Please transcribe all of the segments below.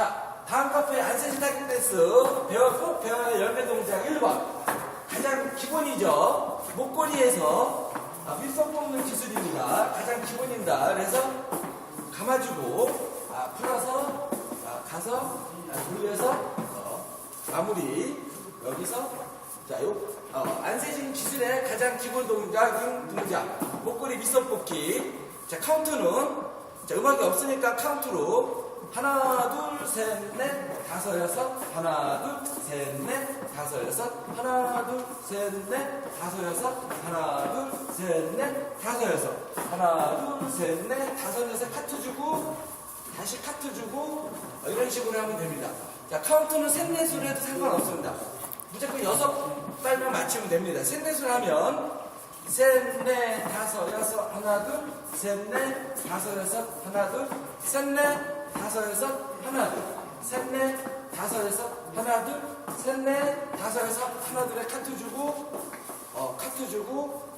자, 다음 카페 타격 댄스 배워 꼭 배워야 할 열매 동작 1번. 가장 기본이죠. 목걸이에서 아, 밀성 뽑는 기술입니다. 가장 기본입니다. 그래서 감아주고 아, 풀어서 아, 가서 아, 돌려서 어, 마무리 여기서 자, 요 어, 안세진 기술의 가장 기본 동작인 동작 목걸이 밑선 뽑기 자 카운트는 자 음악이 없으니까 카운트로 하나 둘 셋 넷 다섯 여섯. 하나 둘 셋 넷 다섯 여섯. 하나 둘 셋 넷 다섯 여섯. 하나 둘 셋 넷 다섯 여섯. 하나 둘 셋 넷 다섯 여섯. 카트 주고 다시 카트 주고 어, 이런 식으로 하면 됩니다. 자 카운트는 셋 넷으로 해도 상관없습니다. 무조건 여섯 발만 맞추면 됩니다. 셋넷을 하면 셋, 넷, 다섯, 여섯, 하나, 둘, 셋, 넷, 다섯, 여섯, 하나, 둘, 셋, 넷, 다섯, 여섯, 하나, 둘, 셋, 넷, 다섯, 여섯, 하나, 둘, 셋, 넷, 다섯, 여섯, 하나, 둘에 카트 주고, 어, 카트 주고,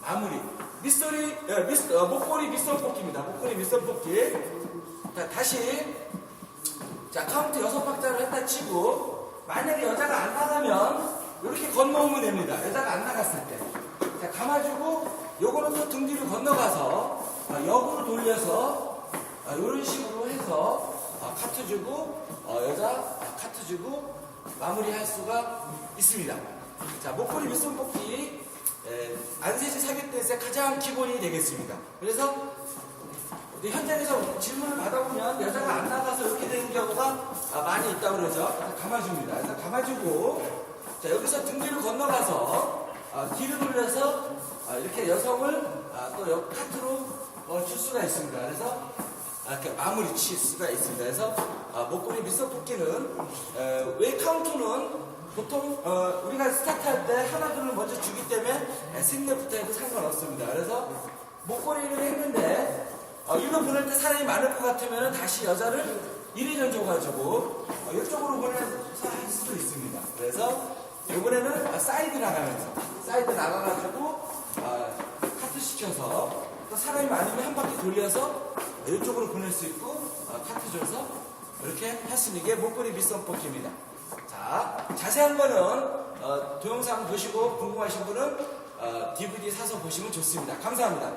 마무리. 밑소리, 예, 밑, 어, 목걸이 밑선 뽑기입니다. 목걸이 밑선 뽑기. 자, 다시. 자, 카운트 여섯 박자를 했다 치고, 만약에 여자가 안 나가면, 이렇게 건너오면 됩니다. 여자가 안 나갔을 때. 자, 감아주고, 요거는 또 등 뒤로 건너가서, 아, 역으로 돌려서, 아, 이런 식으로 해서, 아, 카트 주고, 어, 여자, 아, 카트 주고, 마무리할 수가 있습니다. 자, 목걸이 밑선 뽑기, 에, 안세지 사격 댄스의 가장 기본이 되겠습니다. 그래서, 현장에서 질문을 받아보면 여자가 안 나가서 이렇게 되는 경우가 아, 많이 있다고 그러죠. 감아줍니다. 그래서 감아주고, 자, 여기서 등 뒤로 건너가서, 아, 뒤로 돌려서, 아, 이렇게 여성을 아, 또 여- 카트로 어, 줄 수가 있습니다. 그래서, 아, 이렇게 마무리 칠 수가 있습니다. 그래서, 아, 목걸이 밑서 뽑기는, 에, 왜 카운트는 보통, 어, 우리가 스타트할 때 하나, 둘을 먼저 주기 때문에 에, 셋넷부터 해도 상관없습니다. 그래서, 목걸이를 했는데, 어, 일로 보낼 때 사람이 많을 것 같으면 다시 여자를 이리전 줘가지고 어, 이쪽으로 보낼 수도 있습니다. 그래서 이번에는 아, 사이드 나가면서 사이드 나가가지고 아, 카트 시켜서 또 사람이 많으면 한 바퀴 돌려서 이쪽으로 보낼 수 있고 어, 카트 줘서 이렇게 할 수 있는 게 목걸이 밑선 뽑기입니다. 자 자세한 거는 어, 동영상 보시고 궁금하신 분은 어, DVD 사서 보시면 좋습니다. 감사합니다.